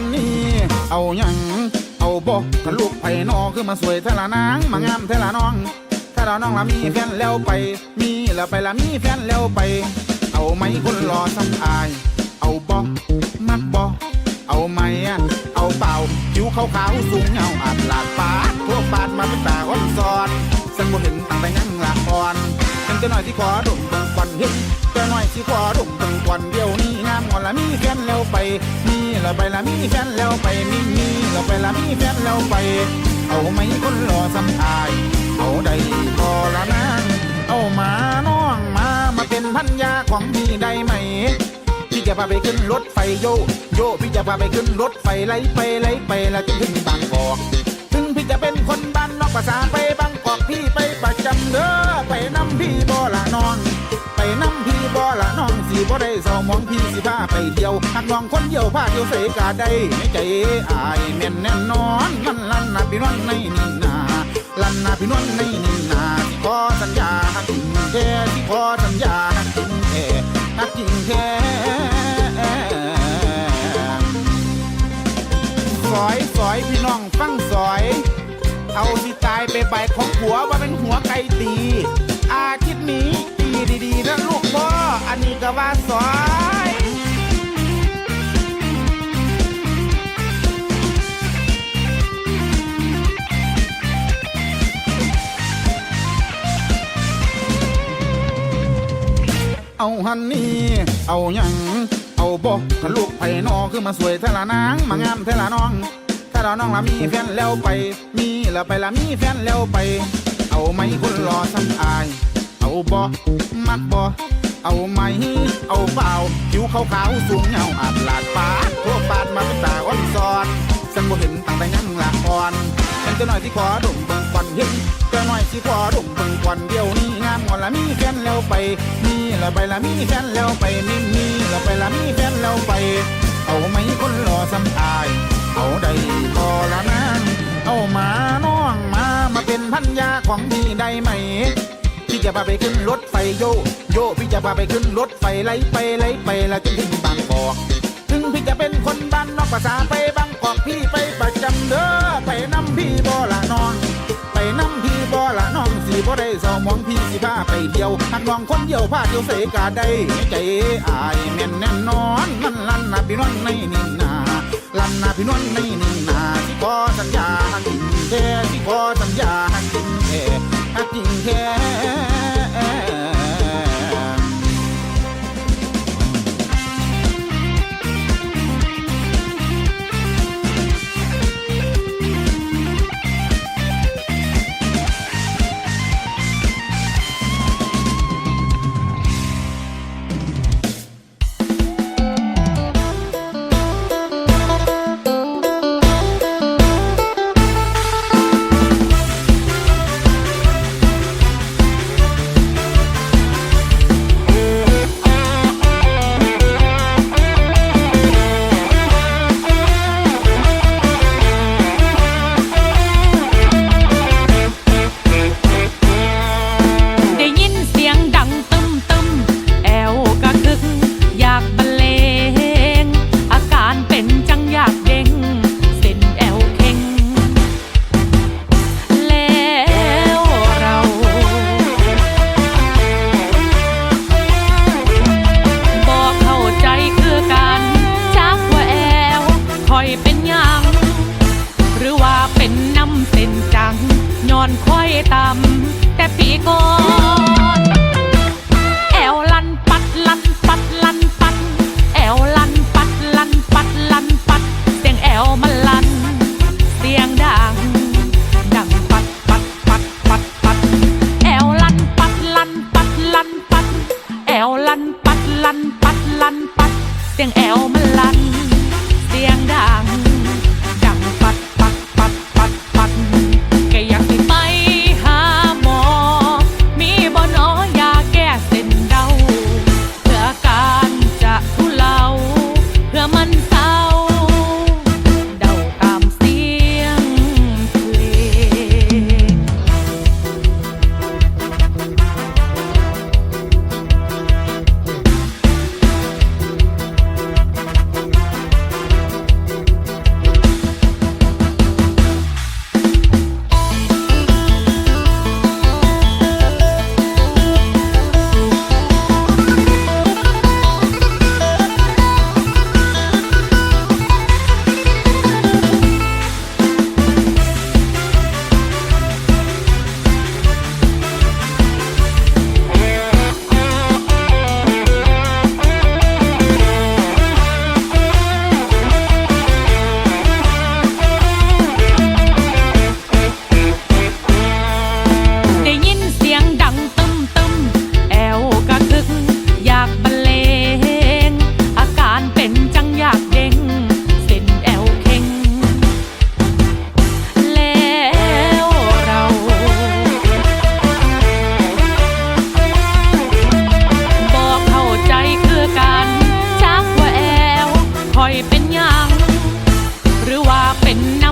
ันนี่ เอาหยังเอาบอกถ้าลูกไผ่นอคือมาสวยเทละนางมางามเทละน้อง ถ้าเราน้องละมีแฟนแล้วไป มีแล้วไปละมีแฟนแล้วไป เอาไหมคนรอซ้ำอาย เอาบอกมักบอกเอาไหมอะเอาเปล่าผิวขาวๆสูงเงาอาบลาดปาดทั่วปาดมาเป็นตาอ่อนซอนสังบ่เห็นต่างแต่ยังละอ่อนเห็นแต่น้อยที่ขอดมเบิ่งควันเห็นแต่น้อยที่ขอดมเบิ่งควันเดียว แล้วไป มีแล้วไปละมีแฟนแล้วไป มีมีแล้วไปละมีแฟนแล้วไป เอาไหมคนรอซ้ำอาย เอาได้พอละนางเอามาน้องมามาเป็นพันยาของพี่ได้ไหมพี่จะพาไปขึ้นรถไฟโยโยพี่จะพาไปขึ้นรถไฟไล่ไปไล่ไปแล้วจะถึงบางกอกถึงพี่จะเป็นคนบ้านนอกภาษาไปบางกอกพี่ไปประจำเด้อไปน้ำพี่บ่ละน้อง ไปน้ำ บ่ละน้องสีบ่ได้เศร้ามองพี่สิพาไปเที่ยวหักน้องคนเดียวพาเที่ยวเสกาได้ในใจอายแม่นแน่นอนมันลั่นนะพี่นวลในนี่นาลั่นนะพี่นวลในนี่นาที่ขอสัญญาหักจริงแท้ที่ขอสัญญาหักจริงแท้หักจริงแท้สอยสอยพี่น้องฟังสอย เอาสิตายไปใบของผัวว่าเป็นหัวไก่ตีอาทิตย์นี้ตี ดีๆนะลูกพ่ออันนี้ก็ว่าสอยเอาหันนี่ เอาหยัง เอาบอกถ้าลูกไผ่นอคือมาสวยเทละนาง มางามเทละน้อง ถ้าเราน้องละมีแฟนแล้วไป มีแล้วไปละมีแฟนแล้วไป เอาไหมคนรอซ้ำอายเอ บอมักบอเอาไหม เอาเปล่าผิวขาวๆสูงเงาอาบลาดปาดทั่วปาดมาเป็นตาอ่อนซอนสังบ่เห็นตั้งแต่ยังละอ่อนเห็นแต่น้อยที่ขอดมเบิ่งควันเห็นแต่น้อยที่ขอดมเบิ่งควันเดียวนี้งามงอนละมีแฟนแล้วไปมีล้วไปละมีแฟนแล้วไปมีมีล้วไปละมีแฟนแล้วไป เอาไหมคนรอซ้ำอาย เอาได้พอละนางเอามาน้องมามาเป็นพันยาของพี่ได้ไหม จะพาไปขึ้นรถไฟโยโยพี่จะพาไปขึ้นรถไฟไล่ไปไล่ไปแล้วจะถึงบางกอกถึงพี่จะเป็นคนบ้านนอกภาษาไปบางกอกพี่ไปประจำเด้อไปน้ำพี่บ่ละนองไปน้ำพี่บ่ละน้องสีบ่ได้เศร้ามองพี่สิพาไปเที่ยวหักน้องคนเดียวพาเที่ยวเสกาได้ในใจอายแม่นแน่นอนมันลั่นนะพี่น้องในนี่นาลั่นนะพี่น้องในนี่นาที่ขอสัญญาหักจริงแท้ที่ขอสัญญาหักจริงแท้หักจริงแท้ อยเป็นหยังหรือว่าเป็นน้ำเส้นจังย้อนค่อยต่ำแต่ปีก่อน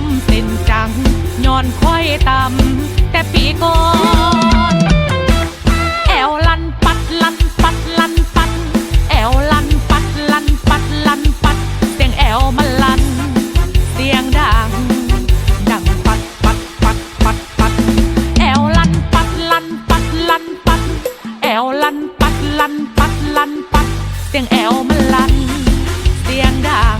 ำเส้นจังย้อนค่อยต่ำแต่ปีก่อนแอวลันปัดลันปัดลันปัด แอวลันปัดลันปัดลันปัด เสียงแอวมันลัน เสียงดัง ดังปัดปัดปัดปัดปัด แอวลันปัดลันปัดลันปัด แอวลันปัดลันปัดลันปัด เสียงแอวมันลัน เสียงดัง